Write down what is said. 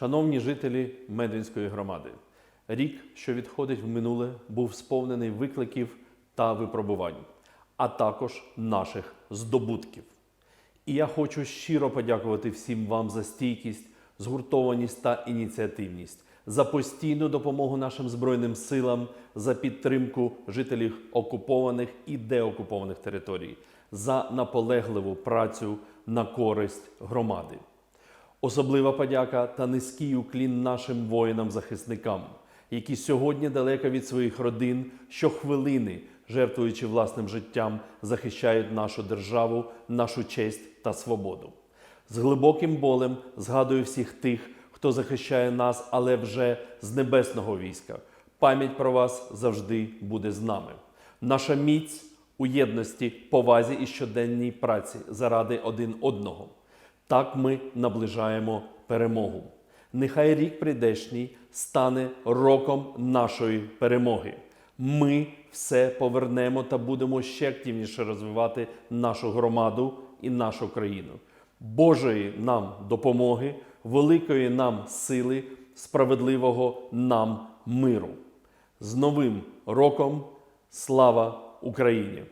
Шановні жителі Медвінської громади, рік, що відходить в минуле, був сповнений викликів та випробувань, а також наших здобутків. І я хочу щиро подякувати всім вам за стійкість, згуртованість та ініціативність, за постійну допомогу нашим Збройним силам, за підтримку жителів окупованих і деокупованих територій, за наполегливу працю на користь громади. Особлива подяка та низький уклін нашим воїнам-захисникам, які сьогодні далеко від своїх родин, щохвилини, жертвуючи власним життям, захищають нашу державу, нашу честь та свободу. З глибоким болем згадую всіх тих, хто захищає нас, але вже з небесного війська. Пам'ять про вас завжди буде з нами. Наша міць у єдності, повазі і щоденній праці заради один одного. Так ми наближаємо перемогу. Нехай рік прийдешній стане роком нашої перемоги. Ми все повернемо та будемо ще активніше розвивати нашу громаду і нашу країну. Божої нам допомоги, великої нам сили, справедливого нам миру. З Новим роком! Слава Україні!